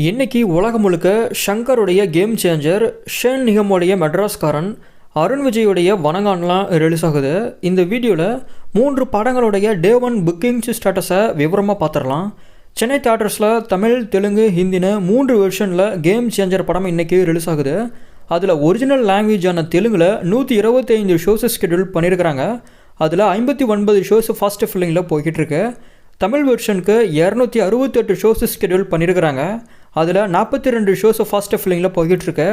இன்னைக்கு உலகம் முழுக்க ஷங்கருடைய கேம் சேஞ்சர் ஷேன் நிகமுடைய மெட்ராஸ்காரன் அருண் விஜயுடைய வணங்கான்லாம் ரிலீஸ் ஆகுது. இந்த வீடியோவில் மூன்று படங்களுடைய டே ஒன் புக்கிங் ஸ்டேட்டஸை விவரமாக பார்த்துடலாம் சென்னை தேட்டர்ஸில் தமிழ் தெலுங்கு ஹிந்தின்னு மூன்று வெர்ஷனில் கேம் சேஞ்சர் படம் இன்றைக்கி ரிலீஸ் ஆகுது. அதில் ஒரிஜினல் லாங்குவேஜான தெலுங்கில் நூற்றி இருபத்தைந்து ஷோஸ் ஸ்கெடியூல் பண்ணியிருக்கிறாங்க அதில் ஐம்பத்தி ஒன்பது ஷோஸ் ஃபஸ்ட் ஃபில்லிங்கில் போய்கிட்டு இருக்கு. தமிழ் வெர்ஷனுக்கு இரநூத்தி அறுபத்தெட்டு ஷோஸ் ஸ்கெடியூல் பண்ணியிருக்கிறாங்க அதில் நாற்பத்தி ரெண்டு ஷோஸ் ஃபாஸ்ட் ஃபில்லிங்கில் போய்கிட்டுருக்கு.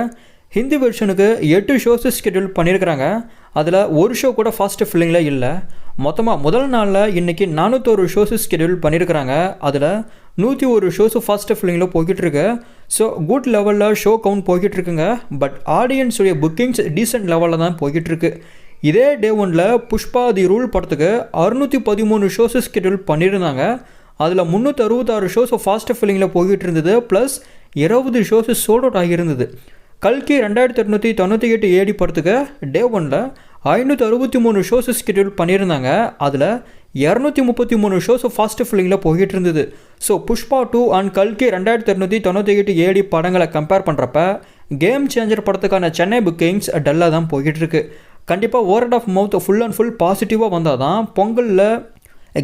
ஹிந்தி வெர்ஷனுக்கு எட்டு ஷோஸ் ஸ்கெடியூல் பண்ணியிருக்கிறாங்க அதில் ஒரு ஷோ கூட ஃபாஸ்ட் ஃபில்லிங்கில் இல்லை. மொத்தமாக முதல் நாளில் இன்றைக்கி நானூற்றொரு ஷோஸ் ஸ்கெடியூல் பண்ணியிருக்கிறாங்க அதில் நூற்றி ஒரு ஷோஸ் ஃபாஸ்ட் ஃபில்லிங்கில் போய்கிட்டுருக்கு. ஸோ குட் லெவலில் ஷோ கவுண்ட் போய்கிட்டுருக்குங்க. பட் ஆடியன்ஸுடைய புக்கிங்ஸ் டீசென்ட் லெவலில் தான் போய்கிட்டுருக்கு. இதே டே ஒனில் புஷ்பா தி ரூல் படத்துக்கு அறுநூற்றி பதிமூணு ஷோஸ் ஸ்கெடியூல் பண்ணியிருந்தாங்க அதில் முந்நூற்றி அறுபத்தாறு ஷோஸ் ஃபாஸ்ட் ஃபில்லிங்கில் போய்கிட்டு இருந்தது ப்ளஸ் இருபது ஷோஸ் சோல்ட் அவுட் ஆகியிருந்தது. கல்கி ரெண்டாயிரத்தி எட்நூற்றி தொண்ணூற்றி எட்டு ஏடி படத்துக்கு டே ஒனில் ஐநூற்றி அறுபத்தி மூணு ஷோஸ் ஸ்கெடியூல் பண்ணியிருந்தாங்க. அதில் இரநூத்தி முப்பத்தி மூணு ஷோஸ் ஃபாஸ்ட் ஃபில்லிங்கில் போய்கிட்டு இருந்தது ஸோ புஷ்பா டூ அண்ட் கல்கி ரெண்டாயிரத்தி எட்நூற்றி தொண்ணூற்றி எட்டு ஏடி படங்களை கம்பேர் பண்ணுறப்ப கேம் சேஞ்சர் படத்துக்கான சென்னை புக்கிங்ஸ் டல்லாக தான் போய்கிட்டு இருக்கு கண்டிப்பாக word of mouth full and full பாசிட்டிவாக வந்தால் தான் பொங்கலில்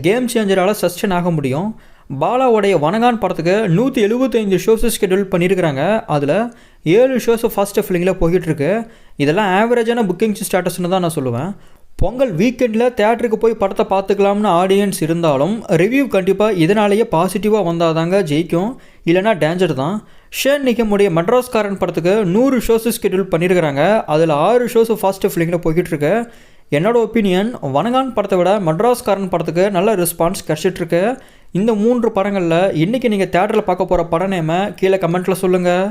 கேம் சேஞ்சரால் சஸ்டெயின் ஆக முடியும். பாலாவுடைய வனகான் படத்துக்கு நூற்றி எழுபத்தைந்து ஷோஸ் ஸ்கெடியூல் பண்ணியிருக்கிறாங்க அதில் ஏழு ஷோஸ் ஃபஸ்ட் ஃபில்லிங்கில் போய்கிட்டுருக்கு இதெல்லாம் ஆவரேஜான புக்கிங் ஸ்டேட்டஸ்னு தான் நான் சொல்லுவேன். பொங்கல் வீக்கெண்டில் தேட்டருக்கு போய் படத்தை பார்த்துக்கலாம்னு ஆடியன்ஸ் இருந்தாலும் ரிவ்யூ கண்டிப்பாக இதனாலேயே பாசிட்டிவாக வந்தால் தாங்க ஜெயிக்கும். இல்லைனா டேஞ்சர் தான். ஷேன் நிக்கமுடைய மெட்ராஸ்காரன் படத்துக்கு நூறு ஷோஸ் ஸ்கெடியூல் பண்ணியிருக்கிறாங்க அதில் ஆறு ஷோஸ் ஃபஸ்ட்டு ஃபில்லிங்கில் போய்கிட்டுருக்கு என்னோட ஒப்பீனியன் வனகான் படத்தை விட மெட்ராஸ்காரன் படத்துக்கு நல்ல ரெஸ்பான்ஸ் கிடச்சிட்ருக்கு. இந்த மூன்று படங்களில் இன்றைக்கி நீங்கள் தேட்டரில் பார்க்க போகிற பட நேமை கீழே கமெண்ட்டில் சொல்லுங்கள்